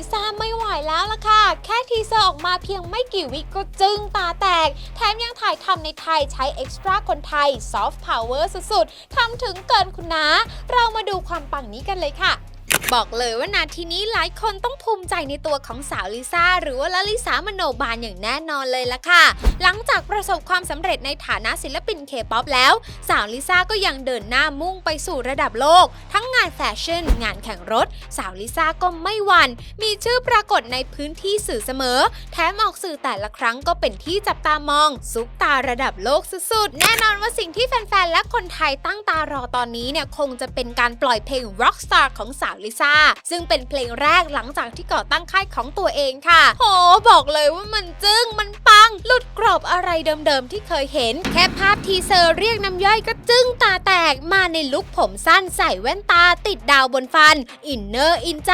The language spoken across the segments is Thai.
ลิซ่าไม่ไหวแล้วล่ะค่ะ แค่ทีเซอร์ออกมาเพียงไม่กี่วิก็จึ้งตาแตก แถมยังถ่ายทำในไทยใช้เอ็กซ์ตร้าคนไทยซอฟต์พาวเวอร์สุดๆทำถึงเกินคุณนะ เรามาดูความปังนี้กันเลยค่ะ บอกเลยว่านาทีนี้หลายคนต้องภูมิใจในตัวของสาวลิซ่าหรือว่าลลิสามโนบาลอย่างแน่นอนเลยละค่ะ หลังจากประสบความสำเร็จในฐานะศิลปินเคป๊อปแล้ว สาวลิซ่าก็ยังเดินหน้ามุ่งไปสู่ระดับโลก ทั้งงานแฟชั่น งานแข่งรถ สาวลิซ่าก็ไม่หวัน่นมีชื่อปรากฏในพื้นที่สื่อเสมอ แถมออกสื่อแต่ละครั้งก็เป็นที่จับตามอง ซุปตาระดับโลกสุดๆ แน่นอนว่าสิ่งที่แฟนๆและคนไทยตั้งตารอตอนนี้เนี่ยคงจะเป็นการปล่อยเพลง Rockstar ของสาวลิซาซึ่งเป็นเพลงแรกหลังจากที่ก่อตั้งค่ายของตัวเองค่ะโหบอกเลยว่ามันจึ้งมันปัง หลุดกรอบอะไรเดิมๆที่เคยเห็น แค่ภาพทีเซอร์เรียกน้ำย่อยก็จึ้งตาแตกมาในลุคผมสั้นใส่แว่นตาติดดาวบนฟัน อินเนอร์อินใจ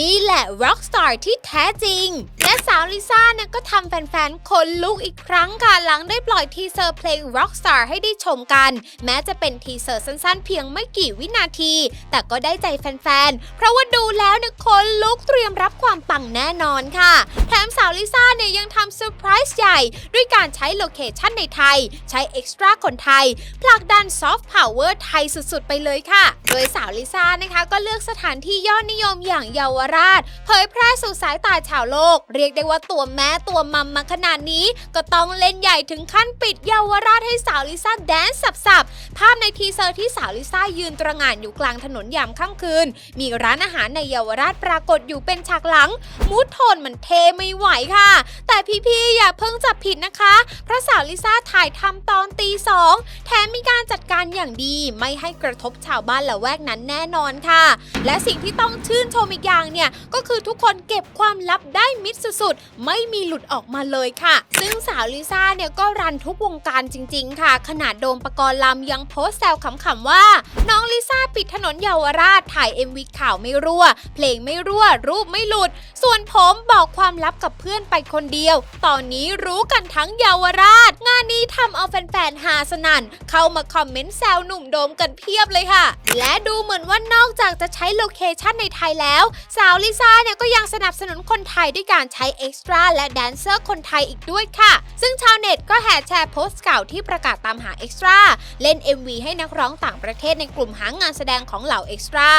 นี่แหละ Rockstar ที่แท้จริง และสาวลิซ่าเนี่ยก็ทำแฟนๆคนลุกอีกครั้งค่ะหลังได้ปล่อยทีเซอร์เพลง Rockstar ให้ได้ชมกัน แม้จะเป็นทีเซอร์สั้นๆ เพียงไม่กี่วินาที แต่ก็ได้ใจแฟนๆเพราะว่าดูแล้วเนี่ยคนลุก รียมรับความปังแน่นอนค่ะ แถมสาวลิซ่าเนี่ยยังทำเซอร์ไพรส์ใหญ่ ด้วยการใช้โลเคชันในไทย ใช้เอ็กซ์ตร้าคนไทยผลักดันซอฟต์พาวเวอร์ไทยสุดๆ ไปเลยค่ะ โดยสาวลิซ่านะคะก็เลือกสถานที่ยอดนิยมอย่างเยาวราช เผยแพร่สู่สายตาชาวโลก เรียกได้ว่าตัวแม่ตัวมัมมาขนาดนี้ ก็ต้องเล่นใหญ่ถึงขั้นปิดเยาวราชให้สาวลิซ่าแดนซ์สับๆ ภาพในทีเซอร์ที่สาวลิซ่ายืนตระหง่านอยู่กลางถนนยามค่ำคืน มีร้านอาหารในเยาวราชปรากฏอยู่เป็นฉากหลัง มูดโทนมันเทไม่ไหวค่ะ แต่พี่ๆอย่าเพิ่งจับผิดนะคะ เพราะสาวลิซ่าถ่ายทำตอนตีสองแถมมีการจัดการอย่างดี ไม่ให้กระทบชาวบ้านละแวกนั้นแน่นอนค่ะ และสิ่งที่ต้องชื่นชมอีกอย่างเนี่ย ก็คือทุกคนเก็บความลับได้มิดสุดๆ ไม่มีหลุดออกมาเลยค่ะ ซึ่งสาวลิซ่าเนี่ยก็รันทุกวงการจริง ๆ ค่ะ ขนาดโดมปกรณ์ลำยังโพสต์แซวขำๆว่า น้องลิซ่าปิดถนนเยาวราชถ่าย MV ข่าวไม่รั่ว เพลงไม่รั่วรูรูปไม่หลุด ส่วนผมบอกความลับกับเพื่อนไปคนเดียว ตอนนี้รู้กันทั้งเยาวราช งานนี้ทำเอาแฟนๆหาสนั่น เข้ามาคอมเมนต์แซวหนุ่มโดมกันเพียบเลยค่ะ และดูเหมือนว่านอกจากจะใช้โลเคชั่นในไทยแล้ว สาวลิซ่าเนี่ยก็ยังสนับสนุนคนไทยด้วยการใช้เอ็กซ์ตร้าและแดนเซอร์คนไทยอีกด้วยค่ะ ซึ่งชาวเน็ตก็แห่แชร์โพสต์เก่าที่ประกาศตามหาเอ็กซ์ตร้าเล่น MV ให้นักร้องต่างประเทศในกลุ่มหางานแสดงของเหล่าเอ็กซ์ตร้า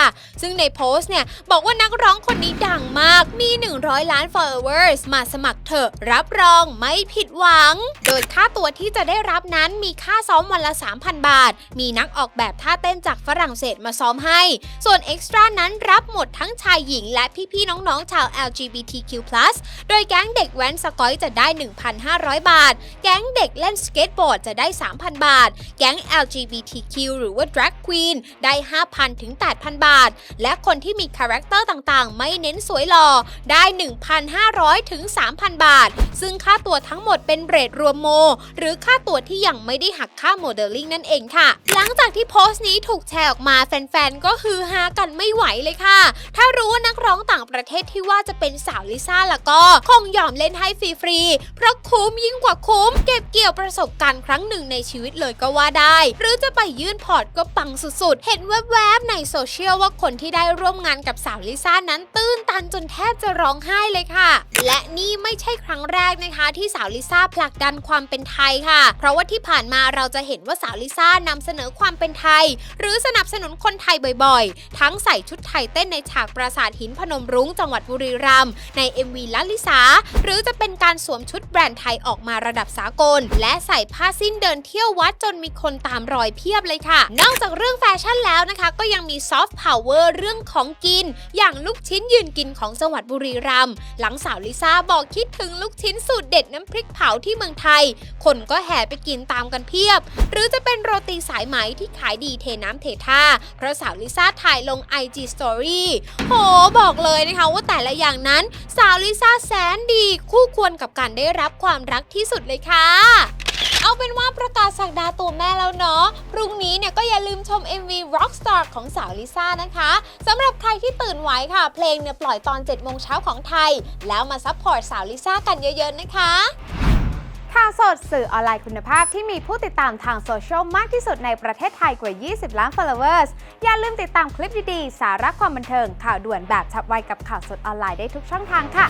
ซึ่งในโพสต์เนี่ยบอกว่านักร้องคนนี้ดังมากมี 100 ล้าน followers มาสมัครเถอะ รับรองไม่ผิดหวัง โดยค่าตัวที่จะได้รับนั้นมีค่าซ้อมวันละ 3,000 บาท มีนักออกแบบท่าเต้นจากฝรั่งเศสมาซ้อมให้ ส่วนเอ็กซ์ตร้านั้นรับหมดทั้งชายหญิงและพี่ๆน้องๆชาว LGBTQ+ โดยแก๊งเด็กแว้นสกอยจะได้ 1,500 บาท แก๊งเด็กเล่นสเก็ตบอร์ดจะได้ 3,000 บาท แก๊ง LGBTQ หรือว่า Drag Queen ได้ 5,000 ถึง 8,000 บาท และคนที่มีคาแรคเตอร์ต่างๆ ไม่เน้นสวยหล่อได้ 1,500 ถึง 3,000 บาท ซึ่งค่าตัวทั้งหมดเป็นเรทรวมโม หรือค่าตัวที่ยังไม่ได้หักค่าโมเดลลิ่งนั่นเองค่ะ หลังจากที่โพสต์นี้ถูกแชร์ออกมาแฟนๆ ก็ฮือฮากันไม่ไหวเลยค่ะ ถ้ารู้ว่านักร้องต่างประเทศที่ว่าจะเป็นสาวลิซ่าแล้วก็ คงยอมเล่นให้ฟรีๆ เพราะคุ้มยิ่งกว่าคุ้ม เก็บเกี่ยวประสบการณ์ครั้งหนึ่งในชีวิตเลยก็ว่าได้ หรือจะไปยื่นพอร์ตก็ปังสุดๆ เห็นแวบๆ ในโซเชียลว่าคนที่ได้ร่วมงานกับสาวลิซ่านั้นตื้นตันจนแทบจะร้องไห้เลยค่ะ และนี่ ไม่ใช่ครั้งแรกนะคะ ที่สาวลิซ่าผลักดันความเป็นไทยค่ะ เพราะว่าที่ผ่านมาเราจะเห็นว่าสาวลิซ่านำเสนอความเป็นไทย หรือสนับสนุนคนไทยบ่อยๆ ทั้งใส่ชุดไทยเต้นในฉากปราสาทหินพนมรุ้งจังหวัดบุรีรัมย์ใน MV ลัลิสาหรือจะเป็นการสวมชุดแบรนด์ไทยออกมาระดับสากล และใส่ผ้าสิ้นเดินเที่ยววัดจนมีคนตามรอยเพียบเลยค่ะ นอกจากเรื่องแฟชั่นแล้วนะคะ ก็ยังมีซอฟต์พาวเวอร์เรื่องของกิน อย่างลูกชิ้นยืนกินของจังหวัดบุรีรัมย์หลังสาวลิซ่าบอกที่คิดถึงลูกชิ้นสูตรเด็ดน้ำพริกเผาที่เมืองไทย คนก็แห่ไปกินตามกันเพียบ หรือจะเป็นโรตีสายไหมที่ขายดีเทน้ำเทท่า เพราะสาวลิซ่าถ่ายลง IG Story โห บอกเลยนะคะว่าแต่ละอย่างนั้น สาวลิซ่าแสนดีคู่ควรกับการได้รับความรักที่สุดเลยค่ะ เอาเป็นว่าประกาศสักดาตัวแม่แล้วเนาะ ชม MV Rockstar ของสาวลิซ่านะคะสำหรับใครที่ตื่นไหวค่ะ เพลงเนี่ยปล่อยตอน7โมงเช้าของไทย แล้วมาซัพพอร์ตสาวลิซ่ากันเยอะๆนะคะข่าวสดสื่อออนไลน์คุณภาพที่มีผู้ติดตามทางโซเชียลมากที่สุดในประเทศไทยกว่า 20 ล้าน followers อย่าลืมติดตามคลิปดีๆ สาระความบันเทิง ข่าวด่วนแบบฉับไวกับข่าวสดออนไลน์ได้ทุกช่องทางค่ะ